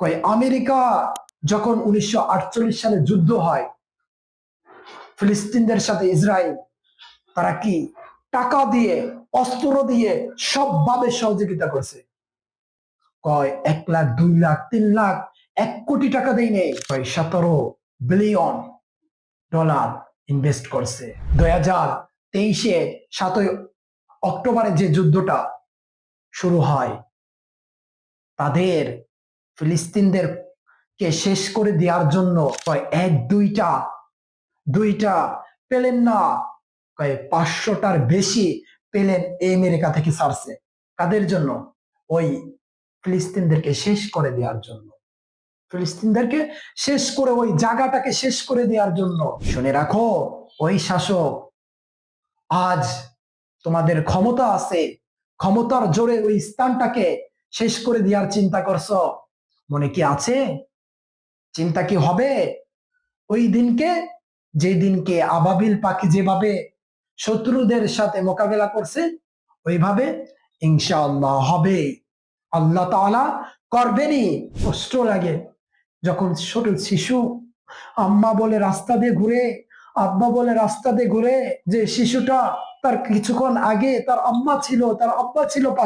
কয়, আমেরিকা যখন উনিশশো আটচল্লিশ সালে যুদ্ধ হয়, ফিলিস্তিনদের সাথে ইসরায়েল, তারা কি টাকা দিয়ে, অস্ত্র দিয়ে সবভাবে সহযোগিতা করছে? কয়, এক লাখ, দুই লাখ, তিন লাখ, এক কোটি টাকা দেই নেই। কয়, সতেরো বিলিয়ন ডলার ইনভেস্ট করছে। দুই হাজার তেইশে সাতই অক্টোবরে যে যুদ্ধটা শুরু হয়, তাদের ফিলিস্তিনদের কে শেষ করে দেওয়ার জন্য কয় এক, দুইটা দুইটা পেলেন না। কয় পাঁচশোটার বেশি পেলেন আমেরিকা থেকে ছাড়ছে। কাদের জন্য? ওই ফিলিস্তিনদেরকে শেষ করে দেওয়ার জন্য। ফিলিস্তিনদেরকে শেষ করে, ওই জায়গাটাকে শেষ করে দেওয়ার জন্য। শুনে রাখো, ওই শাসক, আজ তোমাদের ক্ষমতা আছে। ক্ষমতার জোরে ওই স্থানটাকে শেষ করে দেওয়ার চিন্তা করছ। মনে কি আছে? চিন্তা কি হবে? ওই দিনকে যে দিনকে আবাবিল পাখি যেভাবে শত্রুদের সাথে মোকাবেলা করছে, ওইভাবে ইনশাআল্লাহ হবে। আল্লাহ তাআলা করবেনই। কষ্ট লাগে। যখন ছোট শিশু আম্মা বলে রাস্তা দিয়ে ঘুরে, আব্বা বলে রাস্তা দিয়ে ঘুরে, যে শিশুটা তার কিছুক্ষণ আগে তার আম্মা ছিল, তার আব্বা ছিল